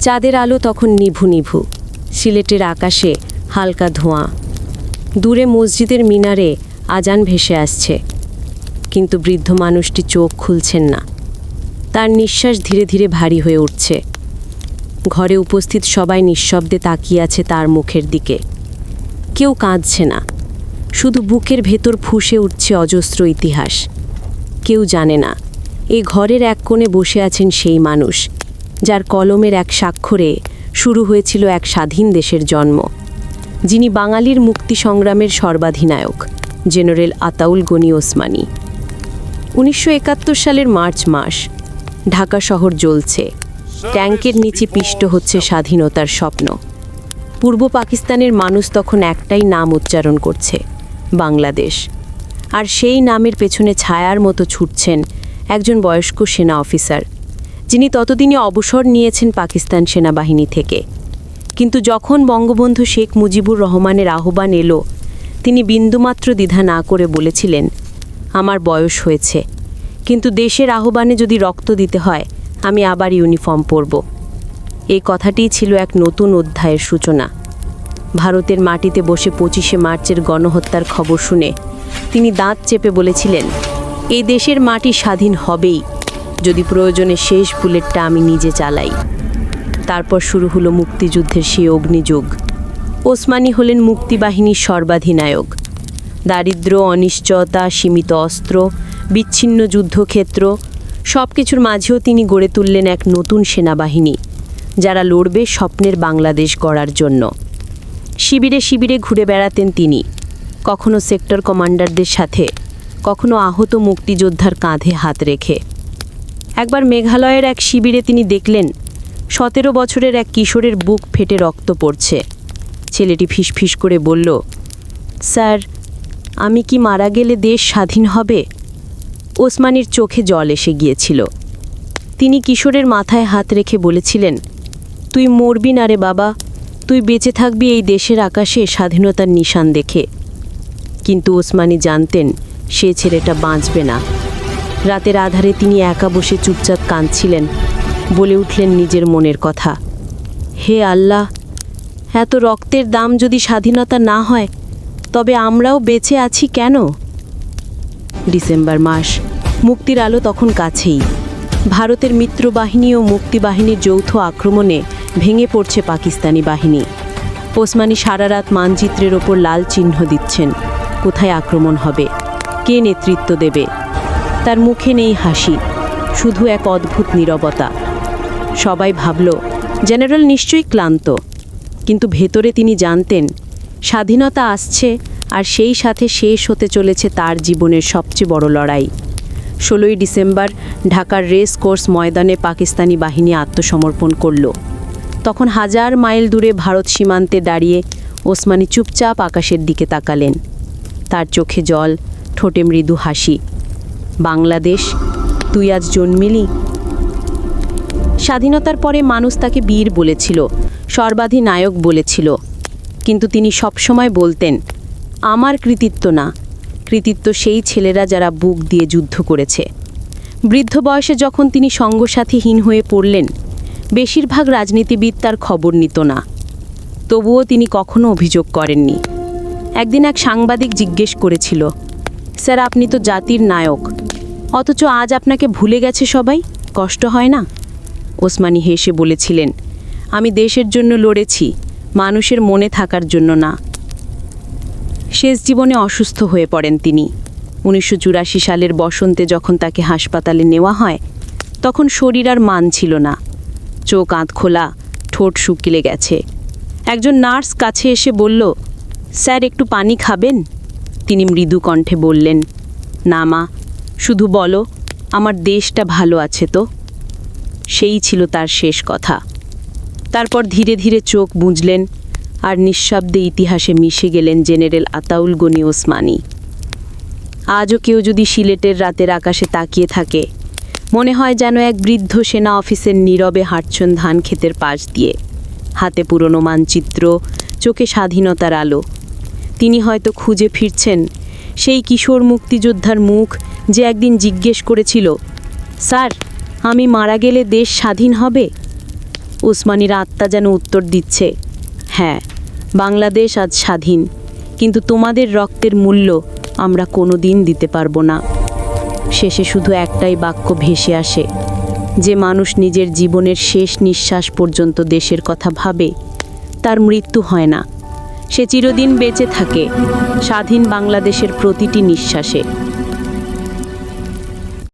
চাঁদের আলো তখন নিভু নিভু। সিলেটের আকাশে হালকা ধোঁয়া। দূরে মসজিদের মিনারে আজান ভেসে আসছে। কিন্তু বৃদ্ধ মানুষটি চোখ খুলছেন না। তার নিঃশ্বাস ধীরে ধীরে ভারী হয়ে উঠছে। ঘরে উপস্থিত সবাই নিঃশব্দে তাকিয়ে আছে তার মুখের দিকে। কেউ কাঁদছে না। শুধু বুকের ভেতর ফুঁসে উঠছে অজস্র ইতিহাস। কেউ জানে না। এই ঘরের এক কোণে বসে আছেন সেই মানুষ। যার কলমের এক স্বাক্ষরে শুরু হয়েছিল এক স্বাধীন দেশের জন্ম, যিনি বাঙালির মুক্তি সংগ্রামের সর্বাধিনায়ক, জেনারেল আতাউল গনি ওসমানী। উনিশশো একাত্তর সালের মার্চ মাস, ঢাকা শহর জ্বলছে। ট্যাঙ্কের নিচে পিষ্ট হচ্ছে স্বাধীনতার স্বপ্ন। পূর্ব পাকিস্তানের মানুষ তখন একটাই নাম উচ্চারণ করছে, বাংলাদেশ। আর সেই নামের পেছনে ছায়ার মতো ছুটছেন একজন বয়স্ক সেনা অফিসার যিনি ততদিনে অবসর নিয়েছেন পাকিস্তান সেনাবাহিনী থেকে। কিন্তু যখন বঙ্গবন্ধু শেখ মুজিবুর রহমানের আহ্বান এলো, তিনি বিন্দুমাত্র দ্বিধা না করে বলেছিলেন, আমার বয়স হয়েছে। কিন্তু দেশের আহ্বানে যদি রক্ত দিতে হয়, আমি আবার ইউনিফর্ম পরব। এই কথাটিই ছিল এক নতুন অধ্যায়ের সূচনা। ভারতের মাটিতে বসে পঁচিশে মার্চের গণহত্যার খবর শুনে তিনি দাঁত চেপে বলেছিলেন এই দেশের মাটি স্বাধীন হবেই। যদি প্রয়োজনে শেষ বুলেটটা আমি নিজে চালাই। তারপর শুরু হলো মুক্তিযুদ্ধের সেই অগ্নিযুগ। ওসমানী হলেন মুক্তিবাহিনীর সর্বাধিনায়ক। দারিদ্র, অনিশ্চয়তা, সীমিত অস্ত্র, বিচ্ছিন্ন যুদ্ধক্ষেত্র সব কিছুর মাঝেও তিনি গড়ে তুললেন এক নতুন সেনাবাহিনী, যারা লড়বে স্বপ্নের বাংলাদেশ গড়ার জন্য। শিবিরে শিবিরে ঘুরে বেড়াতেন তিনি। কখনো সেক্টর কমান্ডারদের সাথে, কখনো আহত মুক্তিযোদ্ধার কাঁধে হাত রেখে। একবার মেঘালয়ের এক শিবিরে তিনি দেখলেন, সতেরো বছরের এক কিশোরের বুক ফেটে রক্ত পড়ছে। ছেলেটি ফিসফিস করে বলল, স্যার, আমি কি মারা গেলে দেশ স্বাধীন হবে? ওসমানীর চোখে জল এসে গিয়েছিল। তিনি কিশোরের মাথায় হাত রেখে বলেছিলেন, তুই মরবি না রে বাবা, তুই বেঁচে থাকবি এই দেশের আকাশে স্বাধীনতার নিশান দেখে। কিন্তু ওসমানী জানতেন, সে ছেলেটা বাঁচবে না। রাতের আধারে তিনি একা বসে চুপচাপ কাঁদছিলেন, বলে উঠলেন নিজের মনের কথা। হে আল্লাহ, এত রক্তের দাম যদি স্বাধীনতা না হয়, তবে আমরাও বেঁচে আছি কেন? ডিসেম্বর মাস, মুক্তির আলো তখন কাছেই। ভারতের মিত্রবাহিনী ও মুক্তিবাহিনীর যৌথ আক্রমণে ভেঙে পড়ছে পাকিস্তানি বাহিনী। ওসমানী সারা রাত মানচিত্রের ওপর লাল চিহ্ন দিচ্ছেন, কোথায় আক্রমণ হবে, কে নেতৃত্ব দেবে? তার মুখে নেই হাসি, শুধু এক অদ্ভুত নীরবতা। সবাই ভাবল, জেনারেল নিশ্চয়ই ক্লান্ত। কিন্তু ভেতরে তিনি জানতেন, স্বাধীনতা আসছে আর সেই সাথে শেষ হতে চলেছে তার জীবনের সবচেয়ে বড় লড়াই। ষোলোই ডিসেম্বর ঢাকার রেস কোর্স ময়দানে পাকিস্তানি বাহিনী আত্মসমর্পণ করল। তখন হাজার মাইল দূরে ভারত সীমান্তে দাঁড়িয়ে ওসমানী চুপচাপ আকাশের দিকে তাকালেন। তার চোখে জল, ঠোঁটে মৃদু হাসি। বাংলাদেশ, তুই আজ জন্মিলি। স্বাধীনতার পরে মানুষ তাকে বীর বলেছিল, সর্বাধিনায়ক বলেছিল। কিন্তু তিনি সবসময় বলতেন, আমার কৃতিত্ব না। কৃতিত্ব সেই ছেলেরা যারা বুক দিয়ে যুদ্ধ করেছে। বৃদ্ধ বয়সে যখন তিনি সঙ্গসাথীহীন হয়ে পড়লেন, বেশিরভাগ রাজনীতিবিদ তার খবর নিত না। তবুও তিনি কখনো অভিযোগ করেননি। একদিন এক সাংবাদিক জিজ্ঞেস করেছিল স্যার, আপনি তো জাতির নায়ক। অথচ আজ আপনাকে ভুলে গেছে সবাই? কষ্ট হয় না? ওসমানী হেসে বলেছিলেন, আমি দেশের জন্য লড়েছি, মানুষের মনে থাকার জন্য না। শেষ জীবনে অসুস্থ হয়ে পড়েন তিনি। উনিশশো চুরাশি সালের বসন্তে যখন তাকে হাসপাতালে নেওয়া হয়, তখন শরীর আর মান ছিল না। চোখ আঁত খোলা, ঠোঁট শুকিলে গেছে। একজন নার্স কাছে এসে বলল, স্যার, একটু পানি খাবেন? তিনি মৃদু কণ্ঠে বললেন, না মা, শুধু বলো, আমার দেশটা ভালো আছে তো? সেই ছিল তার শেষ কথা। তারপর ধীরে ধীরে চোখ বুঝলেন আর নিঃশব্দে ইতিহাসে মিশে গেলেন জেনারেল আতাউল গনি ওসমানী। আজও কেউ যদি সিলেটের রাতের আকাশে তাকিয়ে থাকে, মনে হয় যেন এক বৃদ্ধ সেনা অফিসের নীরবে হাঁটছেন ধান ক্ষেতের পাশ দিয়ে, হাতে পুরনো মানচিত্র, চোখে স্বাধীনতার আলো তিনি হয়তো খুঁজে ফিরছেন। সেই কিশোর মুক্তিযোদ্ধার মুখ যে একদিন জিজ্ঞেস করেছিল, স্যার, আমি মারা গেলে দেশ স্বাধীন হবে? উসমানীর আত্মা যেন উত্তর দিচ্ছে হ্যাঁ বাংলাদেশ আজ স্বাধীন, কিন্তু তোমাদের রক্তের মূল্য আমরা কোনো দিন দিতে পারব না। শেষে শুধু একটাই বাক্য ভেসে আসে, যে মানুষ নিজের জীবনের শেষ নিঃশ্বাস পর্যন্ত দেশের কথা ভাবে, তার মৃত্যু হয় না। সে চিরদিন বেঁচে থাকে। স্বাধীন বাংলাদেশের প্রতিটি নিঃশ্বাসে।